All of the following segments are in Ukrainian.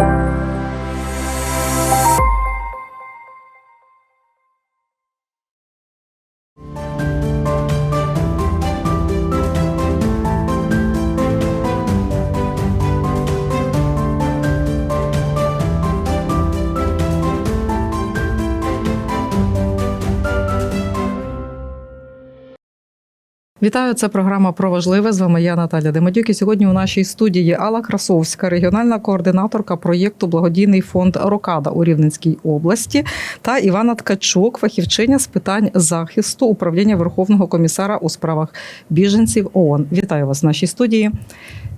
Thank you. Вітаю, це програма про важливе. З вами я Наталя Демадюк. І сьогодні у нашій студії Алла Красовська, регіональна координаторка проєкту Благодійний фонд Рокада у Рівненській області, та Івана Ткачук, фахівчиня з питань захисту управління Верховного комісара у справах біженців ООН. Вітаю вас в нашій студії.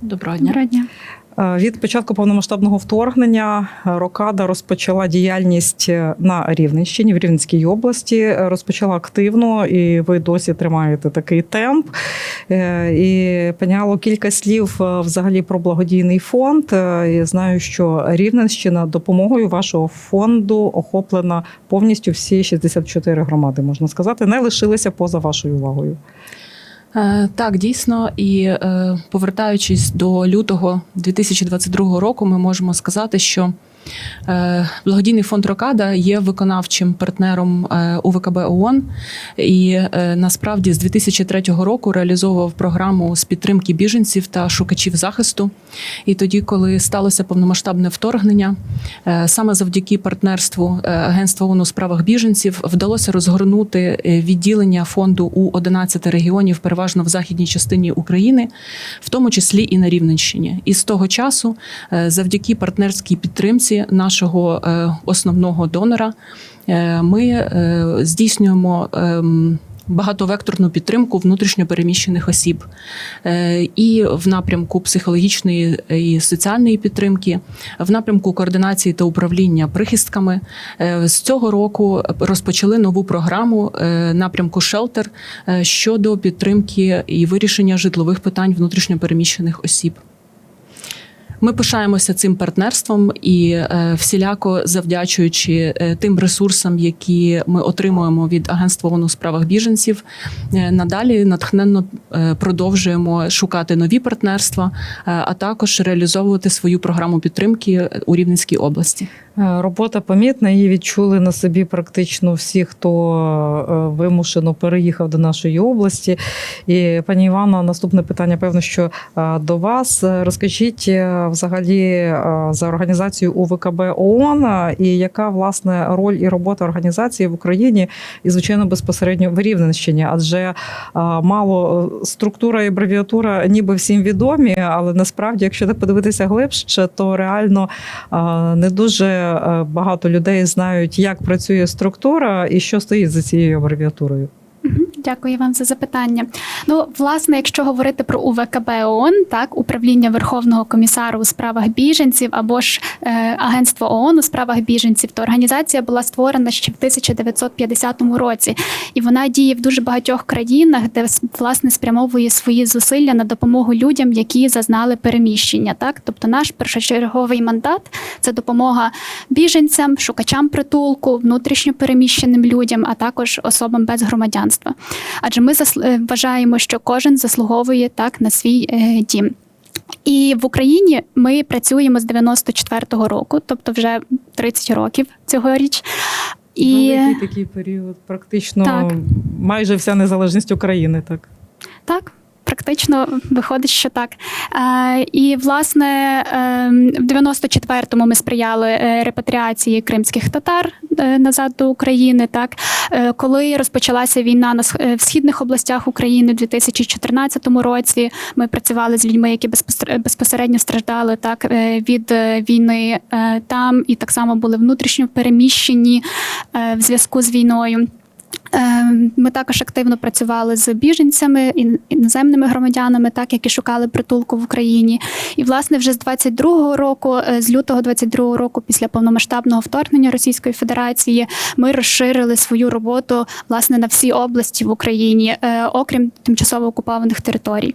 Доброго дня. Доброго дня. Е, Від початку повномасштабного вторгнення е, Рокада розпочала діяльність е, на Рівненщині в Рівненській області. Розпочала активно, і ви досі тримаєте такий темп. І паняло кілька слів взагалі про благодійний фонд. Я знаю, що Рівненщина допомогою вашого фонду охоплена повністю всі 64 громади, можна сказати, не лишилися поза вашою увагою. Е, Так, дійсно, і е, повертаючись до лютого 2022 року, ми можемо сказати, що благодійний фонд Рокада є виконавчим партнером е, УВКБ ООН і е, насправді з 2003 року реалізовував програму з підтримки біженців та шукачів захисту. І тоді, коли сталося повномасштабне вторгнення, е, саме завдяки партнерству е, Агентства ООН у справах біженців вдалося розгорнути е, відділення фонду у 11 регіонів, переважно в західній частині України, в тому числі і на Рівненщині. І з того часу, е, завдяки партнерській підтримці нашого е, основного донора, е, ми е, здійснюємо. ем, Багатовекторну підтримку внутрішньопереміщених осіб і в напрямку психологічної і соціальної підтримки, в напрямку координації та управління прихистками. З цього року розпочали нову програму напрямку Шелтер щодо підтримки і вирішення житлових питань внутрішньопереміщених осіб. Ми пишаємося цим партнерством і е, всіляко завдячуючи е, тим ресурсам, які ми отримуємо від Агентства ООН у справах біженців, е, надалі натхненно продовжуємо шукати нові партнерства, а також реалізовувати свою програму підтримки у Рівненській області. Е, Робота помітна, її відчули на собі практично всі, хто е, вимушено переїхав до нашої області. І пані Івана, наступне питання, певно, що е, до вас. Розкажіть взагалі за організацію УВКБ ООН і яка власне роль і робота організації в Україні і звичайно безпосередньо в Рівненщині, адже мало структура і абревіатура ніби всім відомі, але насправді, якщо не подивитися глибше, то реально не дуже багато людей знають, як працює структура і що стоїть за цією абревіатурою. Дякую вам за запитання. Ну, власне, якщо говорити про УВКБ ООН, так управління Верховного комісару у справах біженців або ж е, Агентство ООН у справах біженців, то організація була створена ще в 1950 році, і вона діє в дуже багатьох країнах, де власне спрямовує свої зусилля на допомогу людям, які зазнали переміщення. Так, тобто наш першочерговий мандат це допомога біженцям, шукачам притулку, внутрішньо переміщеним людям, а також особам без громадянства. Адже ми е, вважаємо, що кожен заслуговує так на свій е, дім. І в Україні ми працюємо з 94-го року, тобто вже 30 років цьогоріч. І Великий такий період, практично Так. майже вся незалежність України. Так так. Практично виходить, що так. Е, і власне е, в 94-му ми сприяли е, репатріації кримських татар е, назад до України. Так, коли розпочалася війна на в східних областях України в 2014 році, ми працювали з людьми, які безпосер- безпосередньо страждали так від війни там, і так само були внутрішньо переміщені в зв'язку з війною. Е, Ми також активно працювали з біженцями ін- іноземними громадянами, так які шукали притулку в Україні. І власне вже з 22-го року, е, з лютого 22-го року, після повномасштабного вторгнення Російської Федерації, ми розширили свою роботу власне на всі області в Україні, е, окрім тимчасово окупованих територій.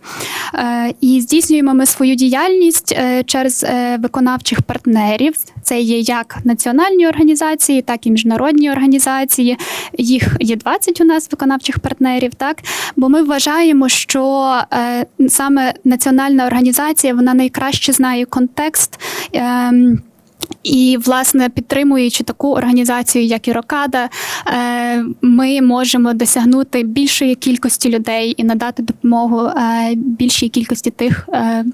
Е, І здійснюємо ми свою діяльність через виконавчих партнерів. Це є як національні організації, так і міжнародні організації. Їх є 20 у нас виконавчих партнерів. Так, бо ми вважаємо, що е, саме національна організація вона найкраще знає контекст. ем, І, власне, підтримуючи таку організацію, як і Рокада, е, ми можемо досягнути більшої кількості людей і надати допомогу е, більшій кількості тих, е,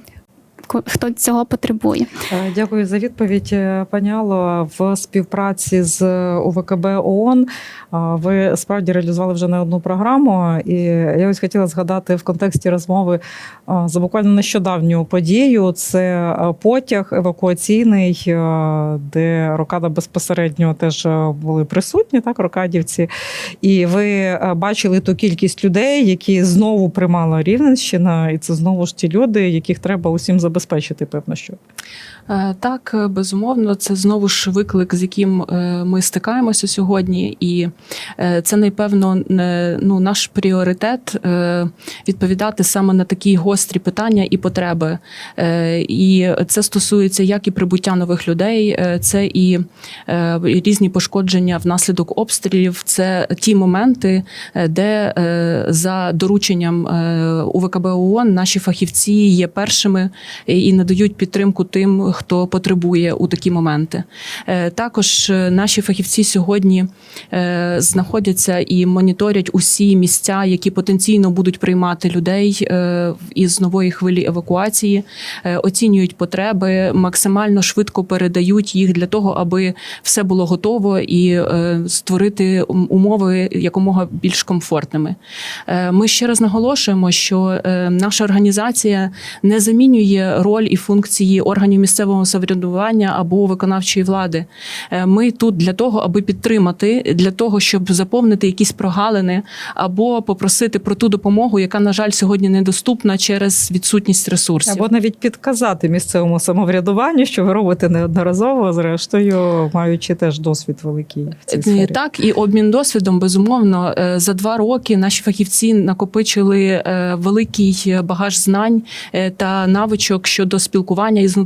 хто цього потребує. Е, Дякую за відповідь, е, пані Алло. В співпраці з УВКБ ООН е, ви справді реалізували вже не одну програму. І я ось хотіла згадати в контексті розмови е, за буквально нещодавню подію. Це е, потяг евакуаційний, е, де Рокада безпосередньо теж е, були присутні, так, рокадівці. І ви е, бачили ту кількість людей, які знову приймала Рівненщина, і це знову ж ті люди, яких треба усім забезпечити, певно, що. Е, Так, безумовно, це знову ж виклик, з яким е, ми стикаємося сьогодні, і е, це напевно ну, наш пріоритет відповідати саме на такі гострі питання і потреби. І це стосується як і прибуття нових людей, це і різні пошкодження внаслідок обстрілів. Це ті моменти, де за дорученням УВКБ ООН наші фахівці є першими і надають підтримку тим, хто потребує у такі моменти. Е, Також е, наші фахівці сьогодні е, знаходяться і моніторять усі місця, які потенційно будуть приймати людей із нової хвилі евакуації, оцінюють потреби, максимально швидко передають їх для того, аби все було готово і створити умови якомога більш комфортними. Ми ще раз наголошуємо, що наша організація не замінює роль і функції органів місцевого самоврядування або виконавчої влади. Е, Ми тут для того, аби підтримати, для того, щоб заповнити якісь прогалини, або попросити про ту допомогу, яка, на жаль, сьогодні недоступна через відсутність ресурсів. Або навіть підказати місцевому самоврядуванню, що ви робите неодноразово, зрештою, маючи теж досвід великий в цій сфері. Так, і обмін досвідом, безумовно, Е, за два роки наші фахівці накопичили е, великий багаж знань та навичок щодо спілкування із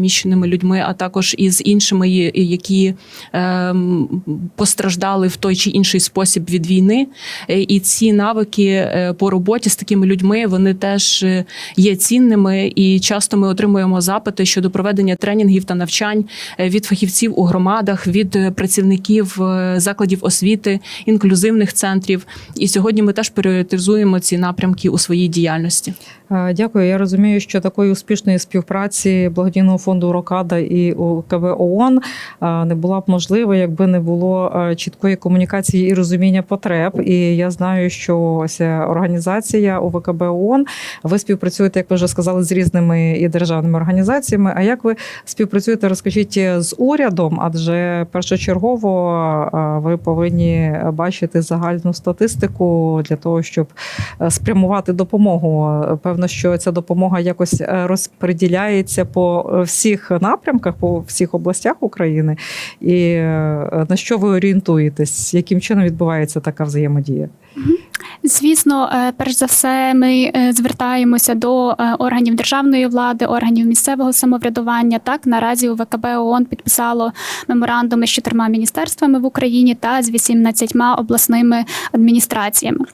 внутрішньопереміщеними людьми, а також із іншими, які ем, постраждали в той чи інший спосіб від війни. Е, І ці навики е, по роботі з такими людьми вони теж е, є цінними, і часто ми отримуємо запити щодо проведення тренінгів та навчань від фахівців у громадах, від працівників закладів освіти, інклюзивних центрів. І сьогодні ми теж пріоритизуємо ці напрямки у своїй діяльності. Е, Дякую. Я розумію, що такої успішної співпраці благодійного фонду Рокада і УКВ ООН е, не була б можлива, якби не було е, чіткої комунікації і розуміння потреб. І я знаю, що ось організація УВКБ ООН, ви співпрацюєте, як ви вже сказали, з різними і державними організаціями. А як ви співпрацюєте, розкажіть з урядом? Адже першочергово ви повинні бачити загальну статистику для того, щоб спрямувати допомогу. Е, Певно, що ця допомога якось е, розподіляється по е, всіх напрямках, по всіх областях України. І е, на що ви орієнтуєтесь? Яким чином відбувається така взаємодія? Звісно, перш за все, ми звертаємося до органів державної влади, органів місцевого самоврядування. Так наразі у ВКБ ООН підписало меморандуми з чотирма міністерствами в Україні та з 18 обласними адміністраціями.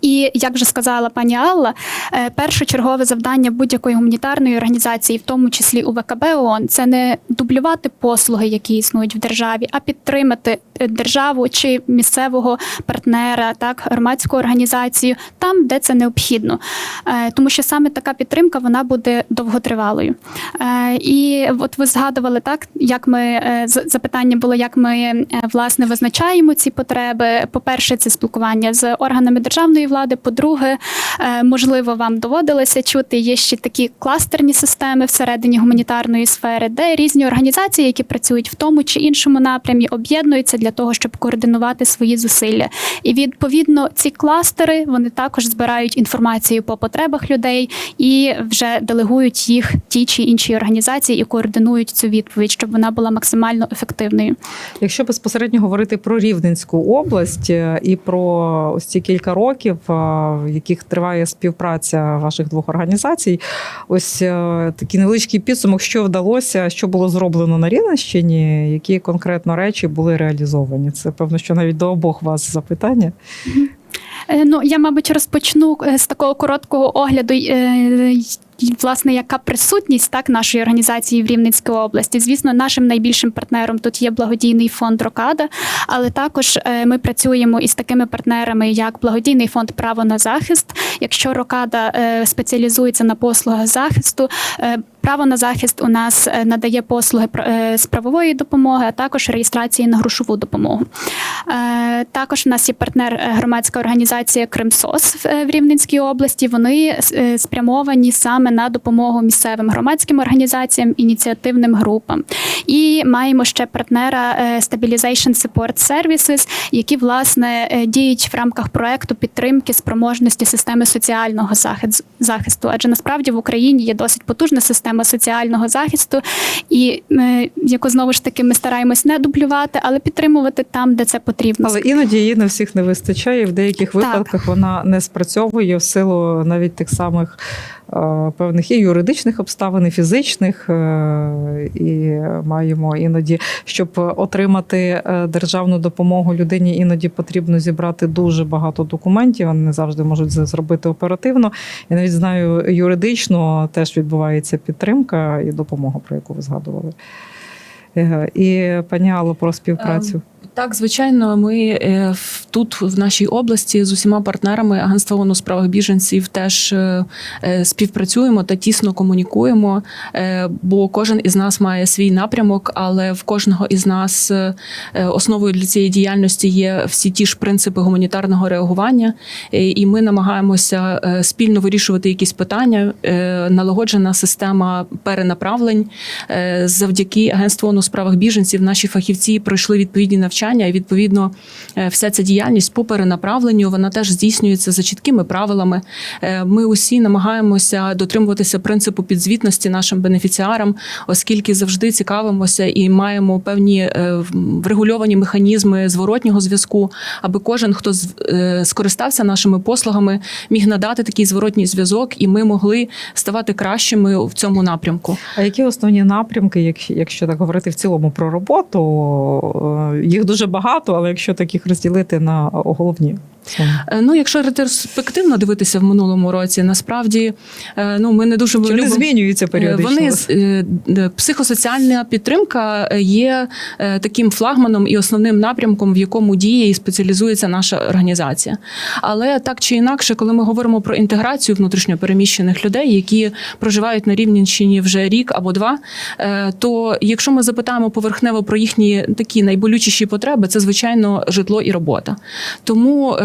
І як вже сказала пані Алла, е, першочергове завдання будь-якої гуманітарної організації, в тому числі у ВКБ ООН, це не дублювати послуги, які існують в державі, а підтримати е, державу чи місцевого партнера, так громадську організацію там, де це необхідно. Е, Тому що саме така підтримка вона буде довготривалою. І от ви згадували так, як ми запитання було, як ми власне визначаємо ці потреби. По-перше, це спілкування з органами державної влади. По-друге, е, можливо, вам доводилося чути, є ще такі кластерні системи всередині гуманітарної сфери, де різні організації, які працюють в тому чи іншому напрямі, об'єднуються для того, щоб координувати свої зусилля. І відповідно ці кластери вони також збирають інформацію по потребах людей і вже делегують їх тій чи іншій організації і координують цю відповідь, щоб вона була максимально ефективною. Якщо безпосередньо говорити про Рівненську область е, і про ось ці кілька років, е, в яких триває співпраця ваших двох організацій, ось е, такий невеличкий підсумок, що вдалося, що було зроблено на Рівненщині, які конкретно речі були реалізовані. Це певно, що навіть до обох вас запитання. Е, Ну, я, мабуть, розпочну е, з такого короткого огляду. Е, власне, яка присутність так нашої організації в Рівненській області? Звісно, нашим найбільшим партнером тут є благодійний фонд Рокада, але також е, ми працюємо із такими партнерами, як благодійний фонд Право на захист. Якщо Рокада е, спеціалізується на послугах захисту. Право на захист у нас е, надає послуги про- е, допомоги, а також реєстрації на грошову допомогу. Е, Також у нас є партнер громадська організація Кримсос в Рівненській області. Вони спрямовані саме на допомогу місцевим громадським організаціям, ініціативним групам. І маємо ще партнера Stabilization Support Services, які власне діють в рамках проекту підтримки спроможності системи соціального захисту. Адже насправді в Україні є досить потужна система соціального захисту, і е, яку знову ж таки ми стараємось не дублювати, але підтримувати там, де це потрібно. Але іноді її не всіх не вистачає. і В деяких Так. випадках вона не спрацьовує в силу навіть тих самих певних і юридичних обставин, і фізичних. е, І маємо іноді, щоб отримати е, державну допомогу людині, іноді потрібно зібрати дуже багато документів. Вони не завжди можуть це зробити оперативно. Я навіть знаю, юридично теж відбувається підтримка і допомога, про яку ви згадували. Е, І пані Алло, про співпрацю. Так, звичайно, ми е, тут в нашій області з усіма партнерами Агентства ООН у справах біженців теж е, е, співпрацюємо та тісно комунікуємо, бо кожен із нас має свій напрямок, але в кожного із нас основою для цієї діяльності є всі ті ж принципи гуманітарного реагування, і ми намагаємося спільно вирішувати якісь питання. Налагоджена система перенаправлень завдяки агентству ООН у справах біженців. Наші фахівці пройшли відповідні навчання, і відповідно е, вся ця діяльність по перенаправленню вона теж здійснюється за чіткими правилами. Е, Ми усі намагаємося дотримуватися принципу підзвітності нашим бенефіціарам, оскільки завжди цікавимося і маємо певні е, врегульовані механізми зворотнього зв'язку, аби кожен, хто скористався нашими послугами, міг надати такий зворотній зв'язок, і ми могли ставати кращими в цьому напрямку. А які основні напрямки, якщо так говорити в цілому про роботу? Їх дуже багато, але якщо таких розділити на головні. Е, Ну, якщо ретроспективно дивитися в минулому році, насправді е, ну ми не дуже Чи любимо. змінюються Е, періодично? Вони психосоціальна підтримка є таким флагманом і основним напрямком, в якому діє і спеціалізується наша організація. Але так чи інакше, коли ми говоримо про інтеграцію внутрішньопереміщених людей, які проживають на Рівненщині вже рік або два, то якщо ми запитаємо поверхнево про їхні такі найболючіші потреби, це звичайно житло і робота. Тому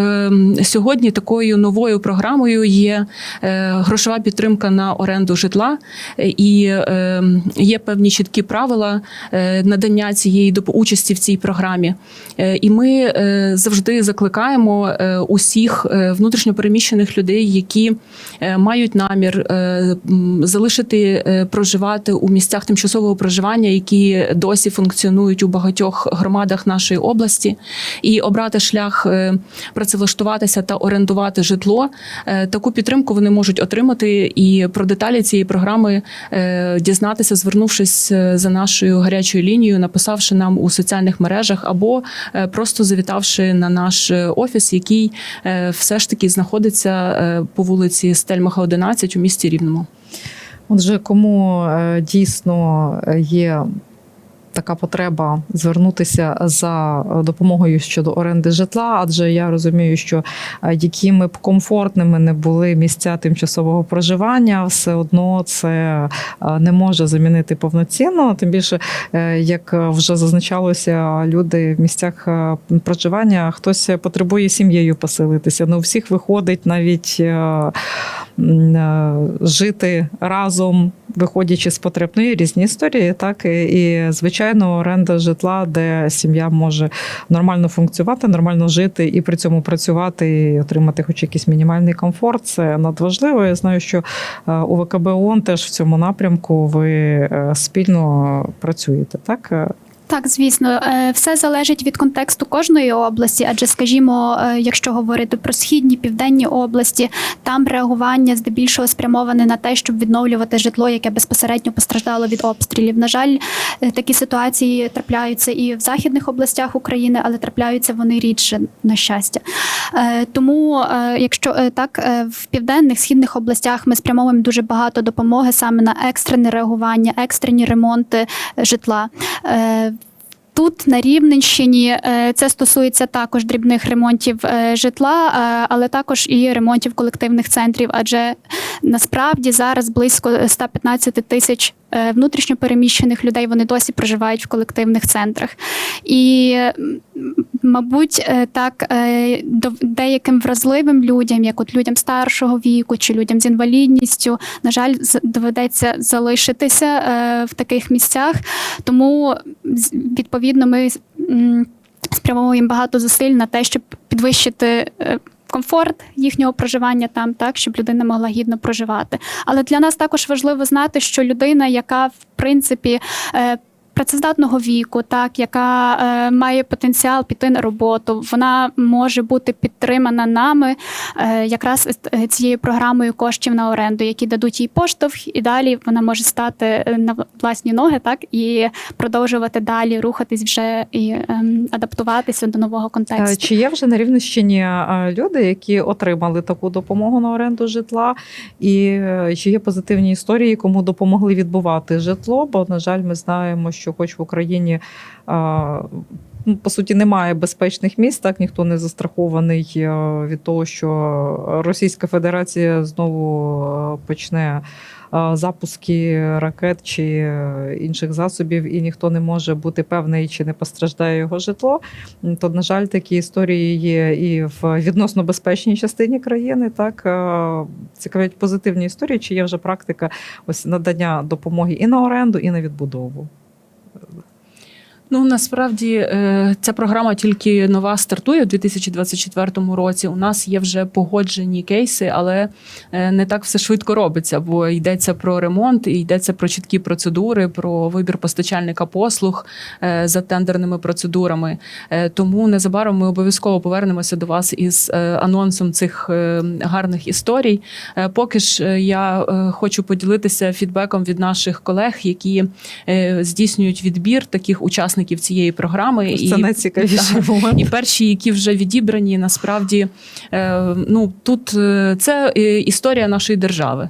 сьогодні такою новою програмою є е, грошова підтримка на оренду житла, е, і е, є певні чіткі правила е, надання цієї участі в цій програмі. І ми завжди закликаємо усіх внутрішньопереміщених людей, які мають намір залишити проживати у місцях тимчасового проживання, які досі функціонують у багатьох громадах нашої області, і обрати шлях е, працевлаштуватися та орендувати житло. Е, Таку підтримку вони можуть отримати і про деталі цієї програми е, дізнатися, звернувшись е, за нашою гарячою лінією, написавши нам у соціальних мережах або просто завітавши на наш офіс, який все ж таки знаходиться по вулиці Стельмаха, 11 у місті Рівному. Отже, кому дійсно є така потреба звернутися за допомогою щодо оренди житла, адже я розумію, що е, якими б комфортними не були місця тимчасового проживання, все одно це е, не може замінити повноцінно. Тим більше, е, як вже зазначалося, люди в місцях проживання хтось потребує сім'єю поселитися. Ну, у всіх виходить навіть. Е, жити разом, виходячи з потреб. Є різні історії, так і, і звичайно, оренда житла, де сім'я може нормально функціонувати, нормально жити і при цьому працювати і отримати хоч якийсь мінімальний комфорт. Це надважливо. Я знаю, що е, у ВКБ ООН теж в цьому напрямку ви е, спільно працюєте, так? Так, звісно, Е, все залежить від контексту кожної області, адже, скажімо, е, якщо говорити про східні південні області, там реагування здебільшого спрямоване на те, щоб відновлювати житло, яке безпосередньо постраждало від обстрілів. На жаль, Е, Такі ситуації трапляються і в західних областях України, але трапляються вони рідше, на щастя. Тому, якщо так, в південних східних областях ми спрямовуємо дуже багато допомоги саме на екстрене реагування, екстрені ремонти житла. Тут на Рівненщині е, це стосується також дрібних ремонтів е, житла, е, але також і ремонтів колективних центрів. Адже насправді зараз близько 115 тисяч внутрішньо переміщених людей вони досі проживають в колективних центрах. І, мабуть, е, так е, деяким вразливим людям, як от людям старшого віку чи людям з інвалідністю, на жаль, доведеться залишитися е, в таких місцях. Тому відповідно ми спрямовуємо багато зусиль на те, щоб підвищити. Комфорт їхнього проживання там, так щоб людина могла гідно проживати. Але для нас також важливо знати, що людина, яка в принципі е, працездатного віку, так яка е, має потенціал піти на роботу, вона може бути підтримана нами е, якраз е, цією програмою коштів на оренду, які дадуть їй поштовх, і далі вона може стати е, на власні ноги, так і продовжувати далі рухатись вже і ем, адаптуватися до нового Е, контексту. Чи є вже на Рівненщині е, люди, які отримали таку допомогу на оренду житла? І е, чи є позитивні історії, кому допомогли відбувати житло? Бо, на жаль, ми знаємо, що хоч в Україні. е, ну, По суті, немає безпечних місць, так ніхто не застрахований е, від того, що Російська Федерація знову е, почне запуски ракет чи інших засобів, і ніхто не може бути певний, чи не постраждає його житло. То, на жаль, такі історії є і в відносно безпечній частині країни. Так цікавлять позитивні історії, чи є вже практика ось надання допомоги і на оренду, і на відбудову. Ну насправді е, ця програма тільки нова стартує у 2024 році. У нас є вже погоджені кейси, але е, не так все швидко робиться, бо йдеться про ремонт, йдеться про чіткі процедури, про вибір постачальника послуг е, за тендерними процедурами. Тому незабаром ми обов'язково повернемося до вас із анонсом цих гарних історій. Поки ж я хочу поділитися фідбеком від наших колег, які здійснюють відбір таких учасників цієї програми. Це найцікавіший момент. І перші, які вже відібрані, насправді е, ну тут е, це е, історія нашої держави.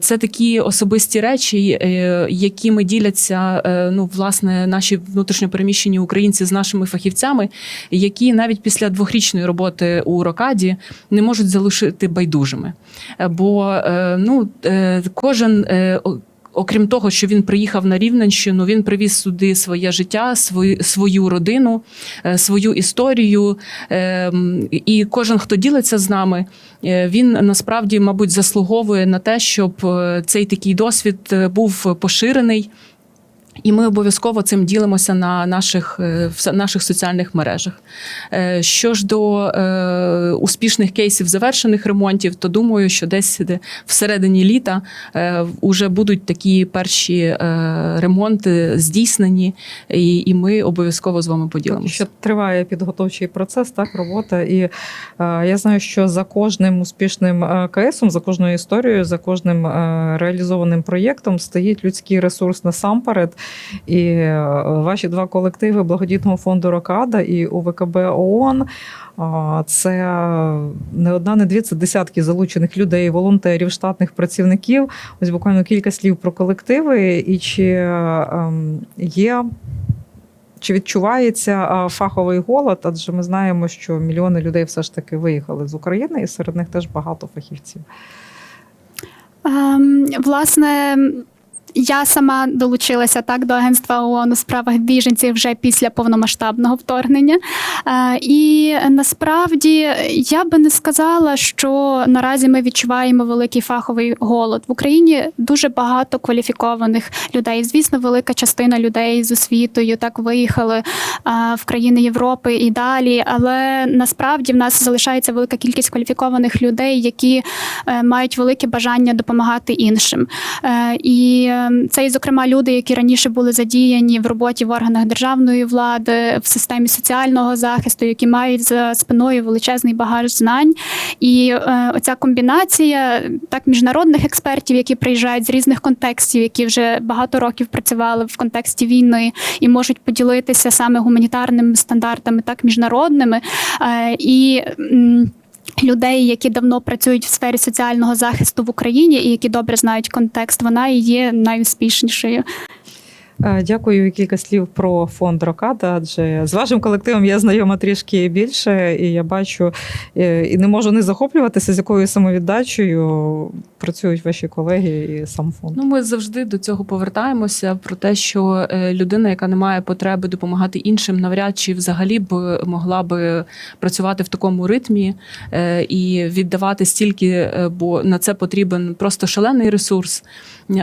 Це такі особисті речі, якими діляться ну власне наші внутрішньопереміщені українці з нашими фахівцями, які навіть після двохрічної роботи у Рокаді не можуть залишити байдужими. Бо ну кожен. Окрім того, що він приїхав на Рівненщину, він привіз сюди своє життя, свою, свою родину, е, свою історію. Е, І кожен, хто ділиться з нами, е, він насправді, мабуть, заслуговує на те, щоб е, цей такий досвід був поширений. І ми обов'язково цим ділимося на наших, е, в наших соціальних мережах. Е, Що ж до е, успішних кейсів завершених ремонтів, то думаю, що десь де всередині літа е, вже будуть такі перші е, ремонти здійснені, і, і ми обов'язково з вами поділимося. Ще триває підготовчий процес, так робота. І е, я знаю, що за кожним успішним е, КСом, за кожною історією, за кожним е, реалізованим проєктом стоїть людський ресурс насамперед. І е, ваші два колективи благодійного фонду Рокада і УВКБ ООН. Це не одна, не дві, це десятки залучених людей, волонтерів, штатних працівників. Ось буквально кілька слів про колективи. І чи ем, є чи відчувається фаховий голод? Адже ми знаємо, що мільйони людей все ж таки виїхали з України, і серед них теж багато фахівців. Ем, власне, я сама долучилася так до агентства ООН у справах біженців вже після повномасштабного вторгнення. Е, і насправді я би не сказала, що наразі ми відчуваємо великий фаховий голод. В Україні дуже багато кваліфікованих людей. Звісно, велика частина людей з освітою так виїхали е, в країни Європи і далі. Але насправді в нас залишається велика кількість кваліфікованих людей, які е, мають велике бажання допомагати іншим. І це і, зокрема, люди, які раніше були задіяні в роботі в органах державної влади, в системі соціального захисту, які мають за спиною величезний багаж знань. І е, оця комбінація так міжнародних експертів, які приїжджають з різних контекстів, які вже багато років працювали в контексті війни і можуть поділитися саме гуманітарними стандартами, так міжнародними. Е, і Людей, які давно працюють в сфері соціального захисту в Україні і які добре знають контекст, вона і є найуспішнішою. Е, Дякую. Кілька слів про фонд Рокада. Адже з вашим колективом я знайома трішки більше, і я бачу е, і не можу не захоплюватися, з якою самовіддачею працюють ваші колеги і сам фонд. Ну, ми завжди до цього повертаємося про те, що е, людина, яка не має потреби допомагати іншим, навряд чи взагалі б могла би працювати в такому ритмі і віддавати стільки, бо на це потрібен просто шалений ресурс.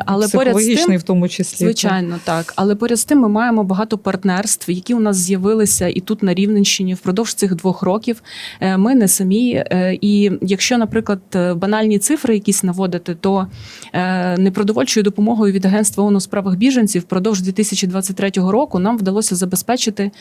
Але поряд з тим, в тому числі. Звичайно, так. Але поряд з тим ми маємо багато партнерств, які у нас з'явилися і тут на Рівненщині впродовж цих двох років. Е, Ми не самі. Е, І якщо, наприклад, е, банальні цифри якісь наводити, то непродовольчою допомогою від агентства ООН у справах біженців впродовж 2023 року нам вдалося забезпечити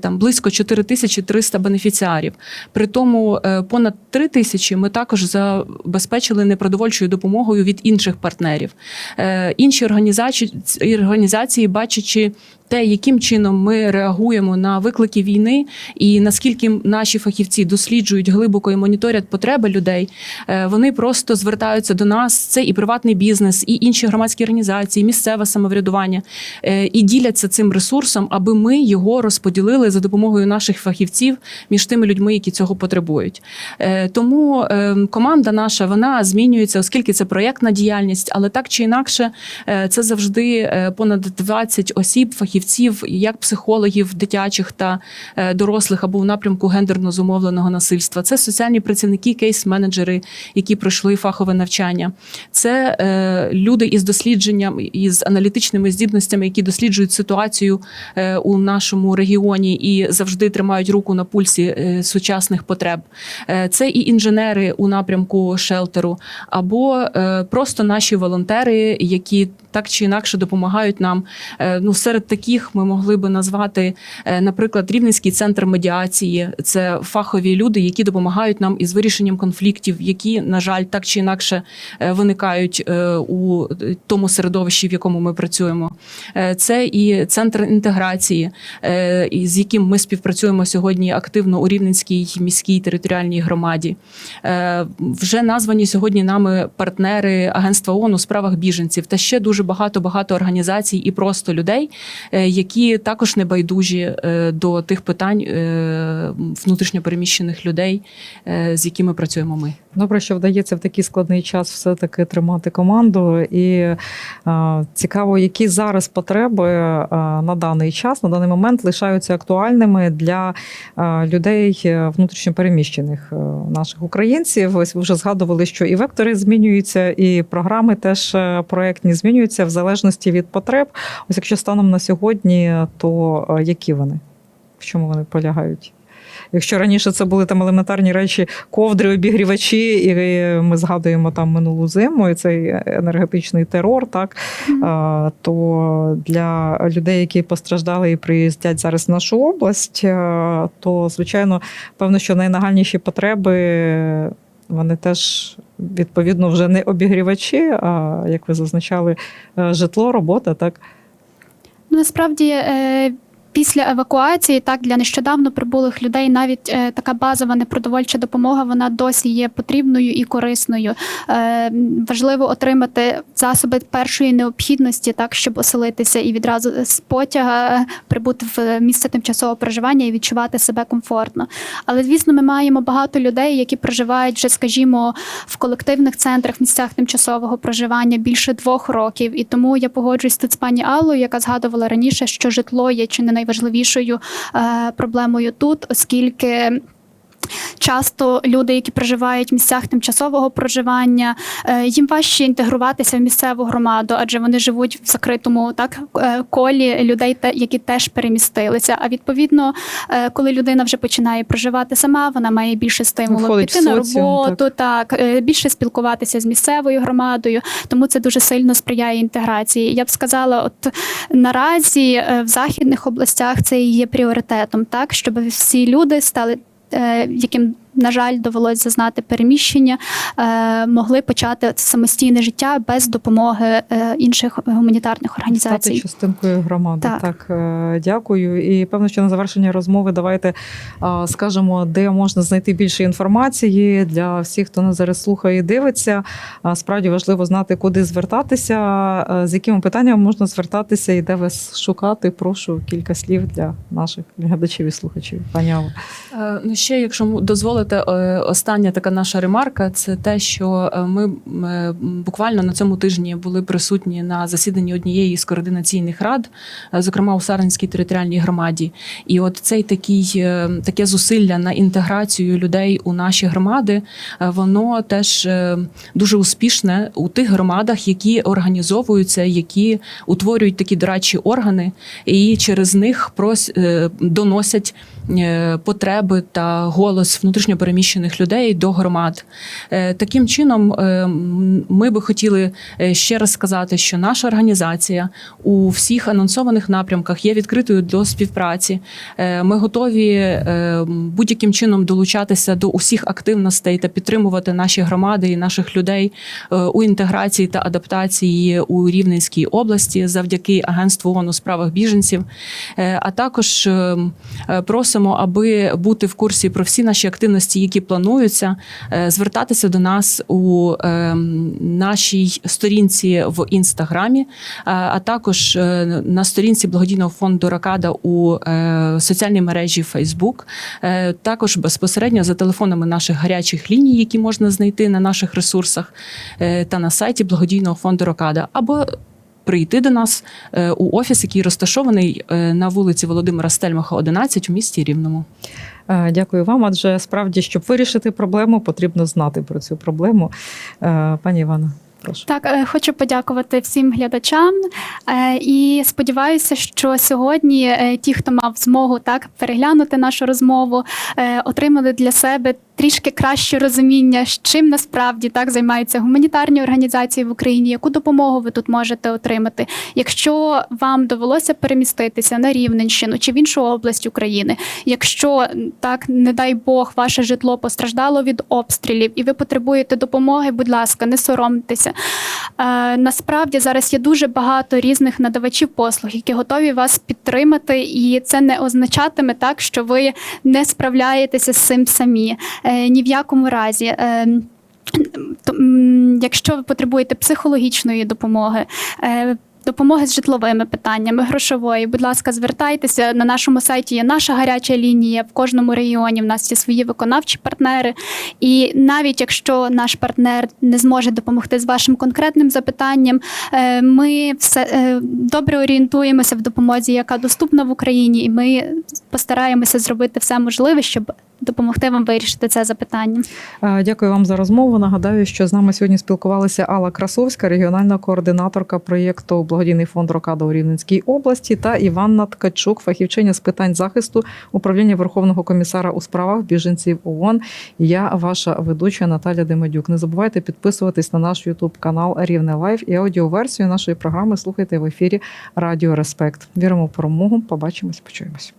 там близько 4300 бенефіціарів. При тому понад 3 тисячі ми також забезпечили непродовольчою допомогою від інших партнерів. Е, Інші організації, організації, бачачи те, яким чином ми реагуємо на виклики війни, і наскільки наші фахівці досліджують глибоко і моніторять потреби людей, е, вони просто звертаються до нас. Це і приватний бізнес, і інші громадські організації, місцеве самоврядування, е, і діляться цим ресурсом, аби ми його розподілили за допомогою наших фахівців між тими людьми, які цього потребують. Е, Тому команда наша вона змінюється, оскільки це проєктна діяльність, але так чи інакше, це завжди понад 20 осіб, фахівців, як психологів дитячих та е, дорослих або в напрямку гендерно зумовленого насильства. Це соціальні працівники, кейс-менеджери, які пройшли фахове навчання. Це е, люди із дослідженням із аналітичними здібностями, які досліджують ситуацію е, у нашому регіоні і завжди тримають руку на пульсі е, сучасних потреб. Е, Це і інженери у напрямку шелтеру, або е, просто наші волонтери, які так чи інакше допомагають нам. Е, Ну, серед таких ми могли би назвати, е, наприклад, Рівненський центр медіації. Це фахові люди, які допомагають нам із вирішенням конфліктів, які, на жаль, так чи інакше е, виникають е, у тому середовищі, в якому ми працюємо. Це і центр інтеграції, з яким ми співпрацюємо сьогодні активно у Рівненській міській територіальній громаді. Вже названі сьогодні нами партнери Агентства ООН у справах біженців та ще дуже багато багато організацій і просто людей, які також не байдужі е, до тих питань е, внутрішньопереміщених людей, е, з якими працюємо ми. Добре, що вдається в такий складний час все-таки тримати команду. І е, цікаво, які зараз потреби е, на даний час, на даний момент лишаються актуальними для е, людей внутрішньопереміщених наших українців. Ось ви вже згадували, що і вектори змінюються, і програми теж проектні змінюються в залежності від потреб. Ось якщо станом на сьогодні, то які вони? В чому вони полягають? Якщо раніше це були там елементарні речі, ковдри, обігрівачі, і ми згадуємо там минулу зиму, і цей енергетичний терор, так а, то для людей, які постраждали і приїздять зараз в нашу область, а, то звичайно, певно, що найнагальніші потреби. Вони теж відповідно вже не обігрівачі, а як ви зазначали, е, житло, робота, так. Ну, насправді. Е- Після евакуації, так для нещодавно прибулих людей, навіть е, така базова непродовольча допомога вона досі є потрібною і корисною. Е, важливо отримати засоби першої необхідності, так щоб оселитися і відразу з потяга прибути в місце тимчасового проживання і відчувати себе комфортно. Але звісно, ми маємо багато людей, які проживають вже, скажімо, в колективних центрах, місцях тимчасового проживання більше двох років. І тому я погоджуюсь тут з пані Аллою, яка згадувала раніше, що житло є чи не найважливішою е, проблемою тут, оскільки. Часто люди, які проживають в місцях тимчасового проживання, е, їм важче інтегруватися в місцеву громаду, адже вони живуть в закритому так е, колі людей, які теж перемістилися. А відповідно, е, коли людина вже починає проживати сама, вона має більше стимулу Входить піти на роботу, так, е, більше спілкуватися з місцевою громадою. Тому це дуже сильно сприяє інтеграції. Я б сказала, от наразі в західних областях це і є пріоритетом, так щоб всі люди стали. Е, Яким на жаль довелось зазнати переміщення, е, могли почати самостійне життя без допомоги е, інших гуманітарних Стати організацій. частинкою громади. Так, Так. е, дякую. І певно, що на завершення розмови давайте скажемо, де можна знайти більше інформації для всіх, хто нас зараз слухає і дивиться. Справді важливо знати, куди звертатися, з якими питаннями можна звертатися і де вас шукати. Прошу кілька слів для наших глядачів і слухачів. Пані Алла. Ну, ще, якщо м- дозволите, е, остання така наша ремарка, це те, що е, ми е, буквально на цьому тижні були присутні на засіданні однієї з координаційних рад, зокрема у Сарненській територіальній громаді. І от цей такий таке зусилля на інтеграцію людей у наші громади, воно теж дуже успішне у тих громадах, які організовуються, які утворюють такі дорадчі органи, і через них доносять потреби та голос внутрішньопереміщених людей до громад. Е, Таким чином, е, ми би хотіли е, ще раз сказати, що наша організація у всіх анонсованих напрямках є відкритою до співпраці. Е, Ми готові е, будь-яким чином долучатися до усіх активностей та підтримувати наші громади і наших людей е, у інтеграції та адаптації у Рівненській області завдяки Агентству ООН у справах біженців. Е, А також е, е, просимо, аби бути в курсі про всі наші активності, які плануються, е, звертатися до нас у е, нашій сторінці в інстаграмі, а- також е, на сторінці благодійного фонду Ракада у е, соціальній мережі Е, також безпосередньо за телефонами наших гарячих ліній, які можна знайти на наших ресурсах, та на сайті благодійного фонду Рокада, або прийти до нас е, у офіс, який розташований е, на вулиці Володимира Стельмаха, 11 у місті Рівному. Е, Дякую вам. Адже справді, щоб вирішити проблему, потрібно знати про цю проблему. Пані Івана, прошу. Так, е, хочу подякувати всім глядачам е, і сподіваюся, що сьогодні е, ті, хто мав змогу так переглянути нашу розмову, отримали для себе трішки краще розуміння, з чим насправді так займаються гуманітарні організації в Україні, яку допомогу ви тут можете отримати. Якщо вам довелося переміститися на Рівненщину чи в іншу область України, якщо так, не дай Бог, ваше житло постраждало від обстрілів і ви потребуєте допомоги, будь ласка, не соромтеся. Е, насправді зараз є дуже багато різних надавачів послуг, які готові вас підтримати, і це не означатиме так, що ви не справляєтеся з цим самі. Е, ні в якому разі. Е, Якщо ви потребуєте психологічної допомоги, е, допомоги з житловими питаннями, грошової, будь ласка, звертайтеся на нашому сайті. Є наша гаряча лінія в кожному регіоні. В нас є свої виконавчі партнери. І навіть якщо наш партнер не зможе допомогти з вашим конкретним запитанням, е, ми все е, добре орієнтуємося в допомозі, яка доступна в Україні, і ми постараємося зробити все можливе, щоб допомогти вам вирішити це запитання. Е, Дякую вам за розмову. Нагадаю, що з нами сьогодні спілкувалися Алла Красовська, регіональна координаторка проєкту Благодійний фонд Рокада у Рівненській області, та Іванна Ткачук, фахівчиня з питань захисту управління Верховного комісара у справах біженців ООН. Я ваша ведуча Наталя Демедюк. Не забувайте підписуватись на наш Ютуб канал Рівне Лайф і аудіоверсію нашої програми слухайте в ефірі Радіо Респект. Віримо в перемогу. Побачимось, почуємось.